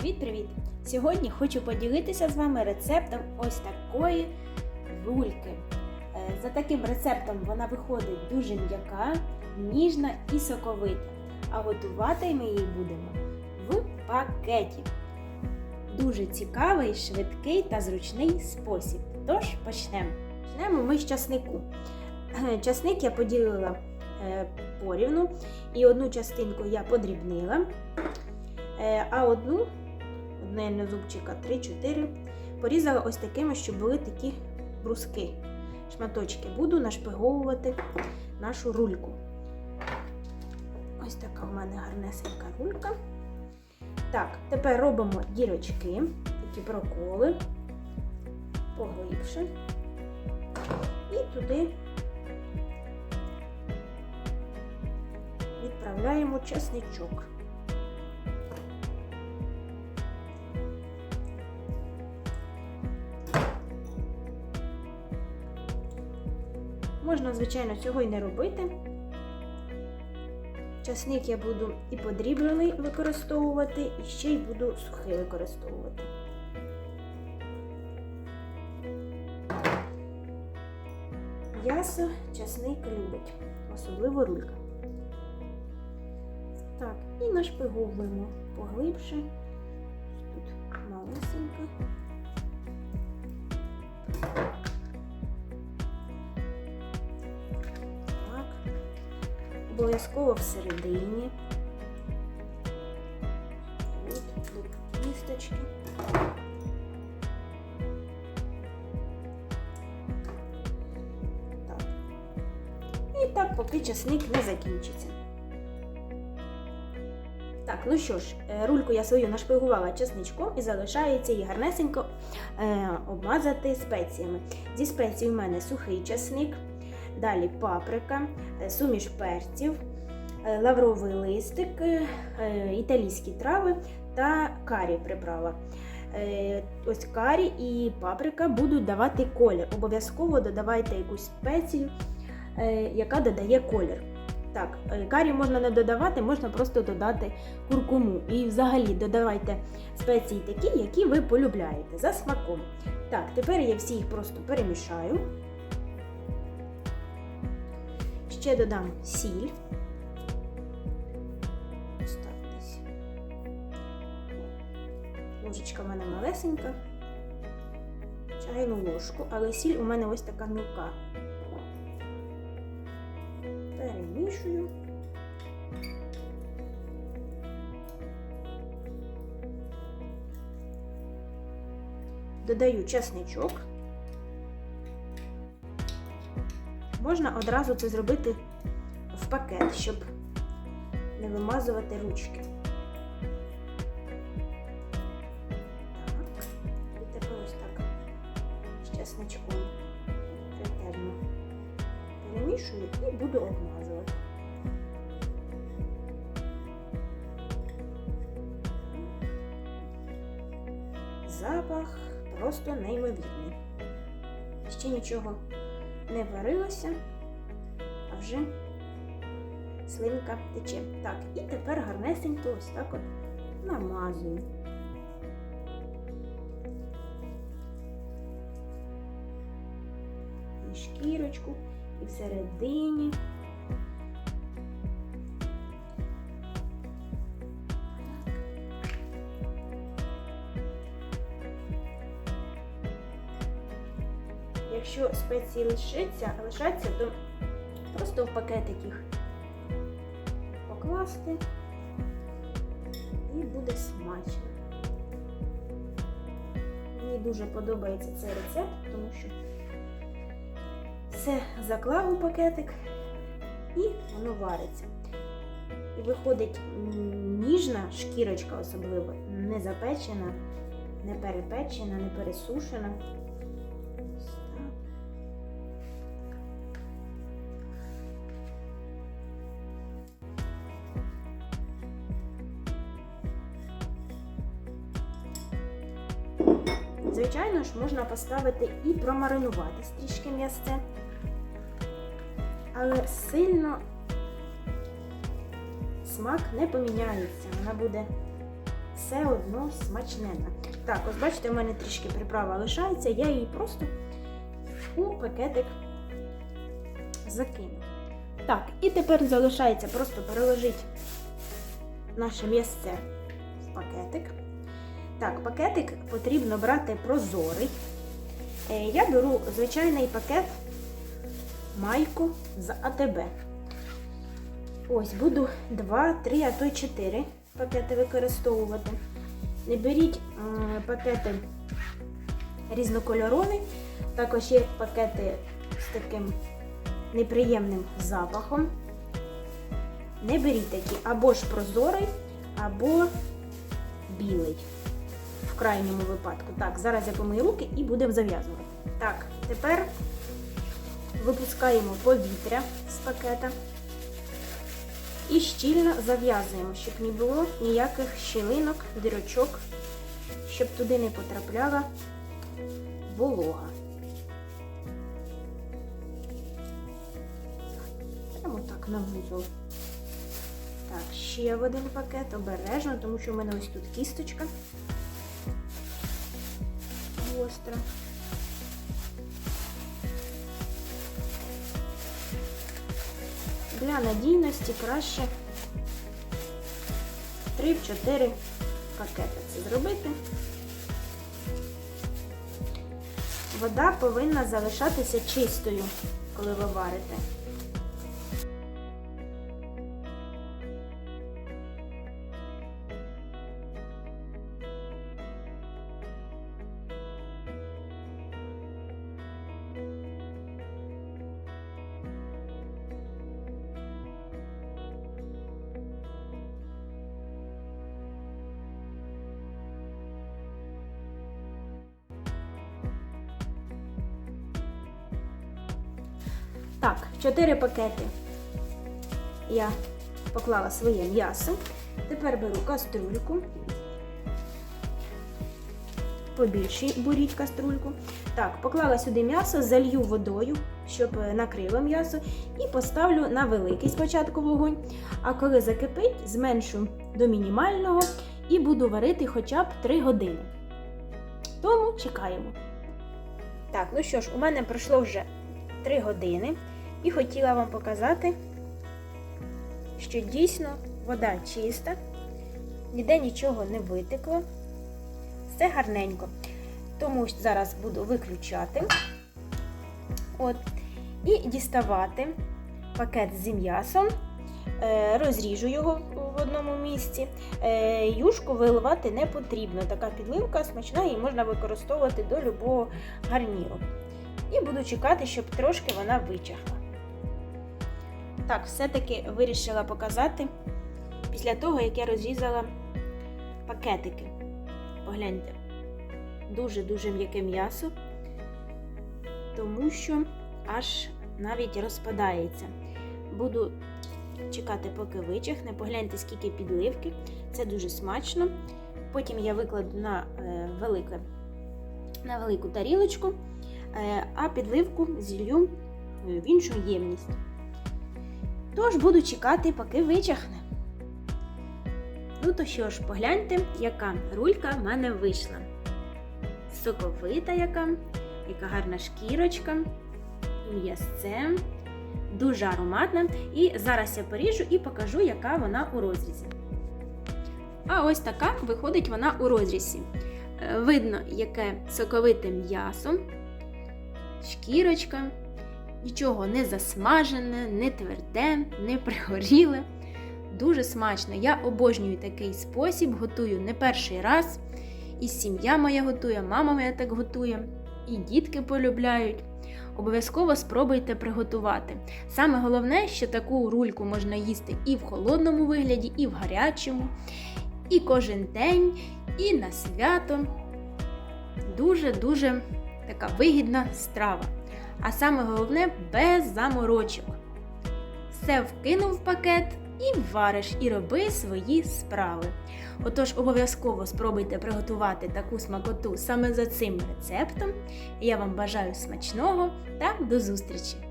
Привіт-привіт! Сьогодні хочу поділитися з вами рецептом ось такої рульки. Е, За таким рецептом вона виходить дуже м'яка, ніжна і соковита. А готувати ми її будемо в пакеті. Дуже цікавий, швидкий та зручний спосіб. Тож почнемо. Почнемо ми з часнику. Е, Часник я поділила е, порівну, і одну частинку я подрібнила. А одну, одне на зубчика 3-4, порізала ось такими, щоб були такі бруски. Шматочки буду нашпиговувати нашу рульку. Ось така в мене гарнесенька рулька. Так, тепер робимо дірочки, такі проколи, поглибше. І туди відправляємо чесничок. Можна, звичайно, цього і не робити. Часник я буду і подріблений використовувати, і ще й буду сухий використовувати. М'ясо часник любить, особливо рулька. Так, і нашпиговуємо поглибше. Обов'язково всередині. Тут, кісточки. Так. І так, поки часник не закінчиться. Так, ну що ж, е, рульку я свою нашпигувала чесничком і залишається її гарнесенько е, обмазати спеціями. Зі спецій у мене сухий чесник, далі паприка, е, суміш перців, е, лавровий листик, е, італійські трави та карі приправа. Ось карі і паприка будуть давати колір. Обов'язково додавайте якусь спецію, яка додає колір. Так, карі можна не додавати, можна просто додати куркуму. І взагалі додавайте спеції такі, які ви полюбляєте за смаком. Так, тепер я всі їх просто перемішаю. Ще додам сіль. Ложечка в мене малесенька. Чайну ложку, але сіль у мене ось така мілка. Перемішую. Додаю чесничок. Можна одразу це зробити в пакет, щоб не вимазувати ручки. Так, і тепер ось так з чесничком ретельно перемішую і буду обмазувати. Запах просто неймовірний. Ще нічого не варилося, а вже слинка тече. Так, і тепер гарнесенько ось так от намазую. І шкірочку, і всередині. Якщо спеції лишиться, лишаться, то просто в пакетик їх покласти і буде смачно. Мені дуже подобається цей рецепт, тому що все заклав у пакетик і воно вариться. І виходить ніжна шкірочка особливо, не запечена, не перепечена, не пересушена. Звичайно ж, можна поставити і промаринувати трішки м'ясце, але сильно смак не поміняється. Вона буде все одно смачненна. Так, ось бачите, у мене трішки приправа лишається, я її просто у пакетик закину. Так, і тепер залишається просто переложити наше м'ясце в пакетик. Так, пакетик потрібно брати прозорий. Е, Я беру звичайний пакет майку з АТБ. Ось буду 2, 3, а то й 4 пакети використовувати. Не беріть м, пакети різнокольорові, також є пакети з таким неприємним запахом. Не беріть такі або ж прозорий, або білий. Крайньому випадку. Так, зараз я помию руки і будемо зав'язувати. Так, тепер випускаємо повітря з пакета і щільно зав'язуємо, щоб не було ніяких щілинок, дірочок, щоб туди не потрапляла волога. Прямо так на вузол. Так, ще один пакет, обережно, тому що в мене ось тут кісточка гостра. Для надійності краще 3-4 пакети це зробити. Вода повинна залишатися чистою, коли ви варите. 4 пакети я поклала своє м'ясо. Тепер беру каструльку. Побільше буріть каструльку. Так, поклала сюди м'ясо, залью водою, щоб накрило м'ясо, і поставлю на великий спочатку вогонь. А коли закипить, зменшу до мінімального і буду варити хоча б 3 години. Тому чекаємо. Так, ну що ж, у мене пройшло вже 3 години. І хотіла вам показати, що дійсно вода чиста, ніде нічого не витекло, все гарненько. Тому зараз буду виключати От. і діставати пакет зі м'ясом, Е, розріжу його в одному місці. Е, Юшку виливати не потрібно. Така підливка смачна, її можна використовувати до любого гарніру. І буду чекати, щоб трошки вона вичахла. Так, все-таки вирішила показати після того, як я розрізала пакетики. Погляньте, дуже-дуже м'яке м'ясо, тому що аж навіть розпадається. Буду чекати, поки вичахне. Погляньте, скільки підливки. Це дуже смачно. Потім я викладу на, е, велике, на велику тарілочку, е, а підливку зілью в іншу ємність. Тож буду чекати, поки вичахне. Ну то що ж, погляньте, яка рулька в мене вийшла. Соковита яка, яка гарна шкірочка, м'ясце, дуже ароматна. І зараз я поріжу і покажу, яка вона у розрізі. А ось така виходить вона у розрізі. Е, Видно, яке соковите м'ясо, шкірочка. Нічого не засмажене, не тверде, не пригоріле. Дуже смачно. Я обожнюю такий спосіб, готую не перший раз. І сім'я моя готує, мама моя так готує, і дітки полюбляють. Обов'язково спробуйте приготувати. Саме головне, що таку рульку можна їсти і в холодному вигляді, і в гарячому, і кожен день, і на свято. Дуже-дуже така вигідна страва. А саме головне без заморочок. Все вкинув в пакет і вариш, і роби свої справи. Отож, обов'язково спробуйте приготувати таку смакоту саме за цим рецептом. Я вам бажаю смачного та до зустрічі!